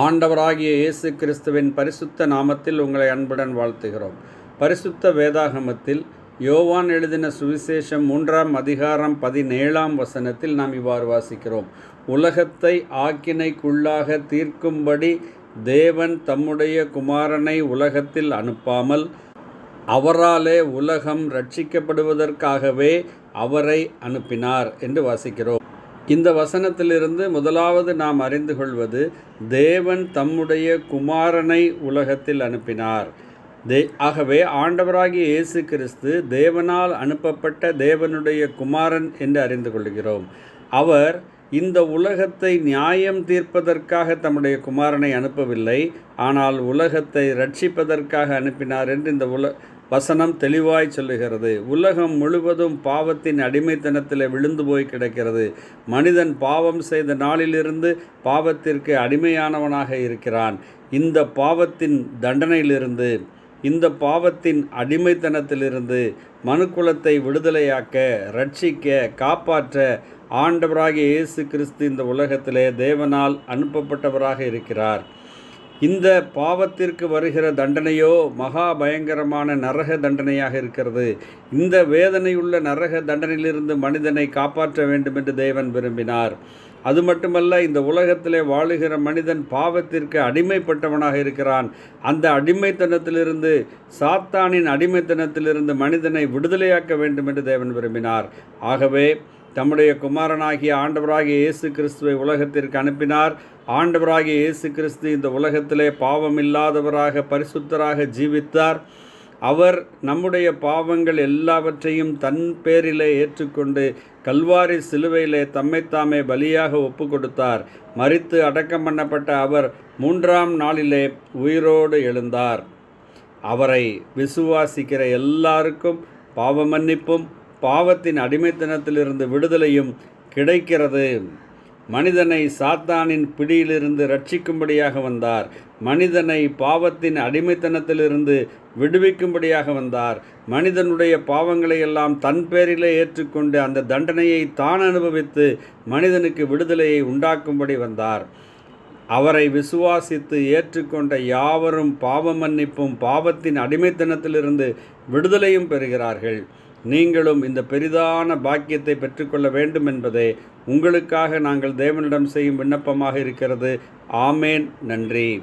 ஆண்டவராகிய இயேசு கிறிஸ்துவின் பரிசுத்த நாமத்தில் உங்களை அன்புடன் வாழ்த்துகிறோம். பரிசுத்த வேதாகமத்தில் யோவான் எழுதின சுவிசேஷம் மூன்றாம் அதிகாரம் பதினேழாம் வசனத்தில் நாம் இவ்வாறு வாசிக்கிறோம். உலகத்தை ஆக்கினைக்குள்ளாக தீர்க்கும்படி தேவன் தம்முடைய குமாரனை உலகத்தில் அனுப்பாமல் அவராலே உலகம் ரட்சிக்கப்படுவதற்காகவே அவரை அனுப்பினார் என்று வாசிக்கிறோம். இந்த வசனத்திலிருந்து முதலாவது நாம் அறிந்து கொள்வது தேவன் தம்முடைய குமாரனை உலகத்தில் அனுப்பினார். தே ஆகவே ஆண்டவராகிய இயேசு கிறிஸ்து தேவனால் அனுப்பப்பட்ட தேவனுடைய குமாரன் என்று அறிந்து கொள்கிறோம். அவர் இந்த உலகத்தை நியாயம் தீர்ப்பதற்காக தம்முடைய குமாரனை அனுப்பவில்லை ஆனால் உலகத்தை ரட்சிப்பதற்காக அனுப்பினார் என்று இந்த உல வசனம் தெளிவாய் சொல்லுகிறது. உலகம் முழுவதும் பாவத்தின் அடிமைத்தனத்தில் விழுந்து போய் கிடக்கிறது. மனிதன் பாவம் செய்த நாளிலிருந்து பாவத்திற்கு அடிமையானவனாக இருக்கிறான். இந்த பாவத்தின் தண்டனையிலிருந்து இந்த பாவத்தின் அடிமைத்தனத்திலிருந்து மனுக்குலத்தை விடுதலையாக்க ரட்சிக்க காப்பாற்ற ஆண்டவராகிய இயேசு கிறிஸ்து இந்த உலகத்திலே தேவனால் அனுப்பப்பட்டவராக இருக்கிறார். இந்த பாவத்திற்கு வருகிற தண்டனையோ மகா பயங்கரமான நரக தண்டனையாக இருக்கிறது. இந்த வேதனையுள்ள நரக தண்டனையிலிருந்து மனிதனை காப்பாற்ற வேண்டும் என்று தேவன் விரும்பினார். அது மட்டுமல்ல இந்த உலகத்திலே வாழுகிற மனிதன் பாவத்திற்கு அடிமைப்பட்டவனாக இருக்கிறான். அந்த அடிமைத்தனத்திலிருந்து சாத்தானின் அடிமைத்தனத்திலிருந்து மனிதனை விடுதலையாக்க வேண்டும் என்று தேவன் விரும்பினார். ஆகவே தம்முடைய குமாரனாகிய ஆண்டவராகிய இயேசு கிறிஸ்துவை உலகத்திற்கு அனுப்பினார். ஆண்டவராகிய இயேசு கிறிஸ்து இந்த உலகத்திலே பாவம் இல்லாதவராக பரிசுத்தராக ஜீவித்தார். அவர் நம்முடைய பாவங்கள் எல்லாவற்றையும் தன் பேரிலே ஏற்றுக்கொண்டு கல்வாரி சிலுவையிலே தம்மைத்தாமே பலியாக ஒப்பு கொடுத்தார் மறித்து அடக்கம் பண்ணப்பட்ட அவர் மூன்றாம் நாளிலே உயிரோடு எழுந்தார். அவரை விசுவாசிக்கிற எல்லாருக்கும் பாவ மன்னிப்பும் பாவத்தின் அடிமைத்தனத்திலிருந்து விடுதலையும் கிடைக்கிறது. மனிதனை சாத்தானின் பிடியிலிருந்து ரட்சிக்கும்படியாக வந்தார். மனிதனை பாவத்தின் அடிமைத்தனத்திலிருந்து விடுவிக்கும்படியாக வந்தார். மனிதனுடைய பாவங்களை எல்லாம் தன் பேரிலே ஏற்றுக்கொண்டு அந்த தண்டனையை தான் அனுபவித்து மனிதனுக்கு விடுதலையை உண்டாக்கும்படி வந்தார். அவரை விசுவாசித்து ஏற்றுக்கொண்ட யாவரும் பாவ மன்னிப்பும் பாவத்தின் அடிமைத்தனத்திலிருந்து விடுதலையும் பெறுகிறார்கள். நீங்களும் இந்த பெரிதான பாக்கியத்தை பெற்றுக்கொள்ள வேண்டும் என்பதே உங்களுக்காக நாங்கள் தேவனிடம் செய்யும் விண்ணப்பமாக இருக்கிறது. ஆமேன். நன்றி.